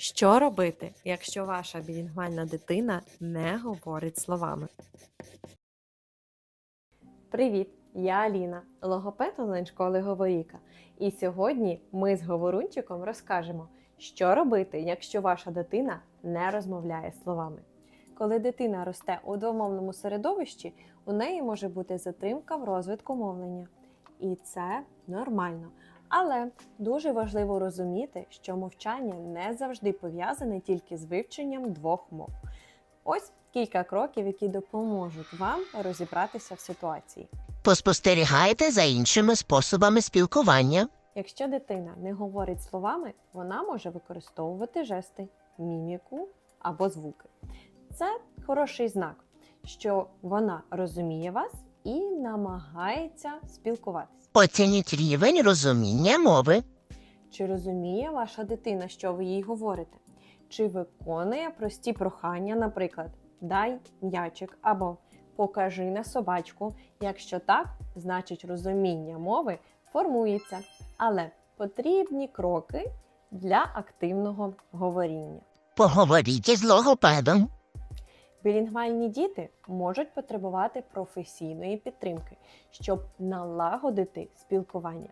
Що робити, якщо ваша білінгвальна дитина не говорить словами? Привіт! Я Аліна, логопед онлайн-школи Говоріка. І сьогодні ми з Говорунчиком розкажемо, що робити, якщо ваша дитина не розмовляє словами. Коли дитина росте у двомовному середовищі, у неї може бути затримка в розвитку мовлення. І це нормально. Але дуже важливо розуміти, що мовчання не завжди пов'язане тільки з вивченням двох мов. Ось кілька кроків, які допоможуть вам розібратися в ситуації. Поспостерігайте за іншими способами спілкування. Якщо дитина не говорить словами, вона може використовувати жести, міміку або звуки. Це хороший знак, що вона розуміє вас і намагається спілкуватися. Оцініть рівень розуміння мови. Чи розуміє ваша дитина, що ви їй говорите? Чи виконує прості прохання, наприклад, дай м'ячик або покажи на собачку. Якщо так, значить розуміння мови формується, але потрібні кроки для активного говоріння. Поговоріть із логопедом. Білінгвальні діти можуть потребувати професійної підтримки, щоб налагодити спілкування.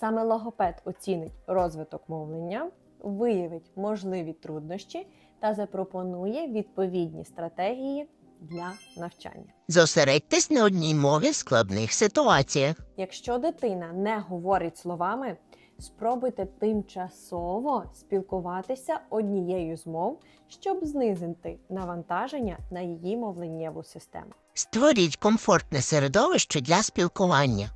Саме логопед оцінить розвиток мовлення, виявить можливі труднощі та запропонує відповідні стратегії для навчання. Зосередьтесь на одній мові в складних ситуаціях. Якщо дитина не говорить словами, спробуйте тимчасово спілкуватися однією з мов, щоб знизити навантаження на її мовленнєву систему. Створіть комфортне середовище для спілкування.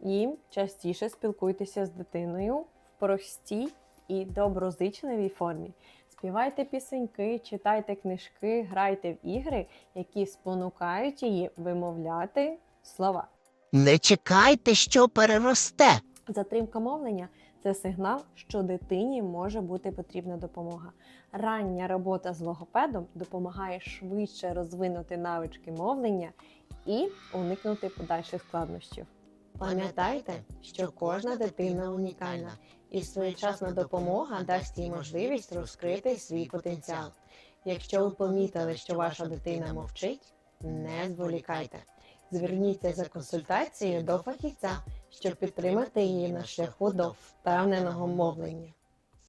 І частіше спілкуйтеся з дитиною в простій і доброзичливій формі. Співайте пісеньки, читайте книжки, грайте в ігри, які спонукають її вимовляти слова. Не чекайте, що переросте. Затримка мовлення це сигнал, що дитині може бути потрібна допомога. Рання робота з логопедом допомагає швидше розвинути навички мовлення і уникнути подальших складнощів. Пам'ятайте, що кожна дитина унікальна, і своєчасна допомога дасть їй можливість розкрити свій потенціал. Якщо ви помітили, що ваша дитина мовчить, не зволікайте. Зверніться за консультацією до фахівця, щоб підтримати її на шляху до впевненого мовлення.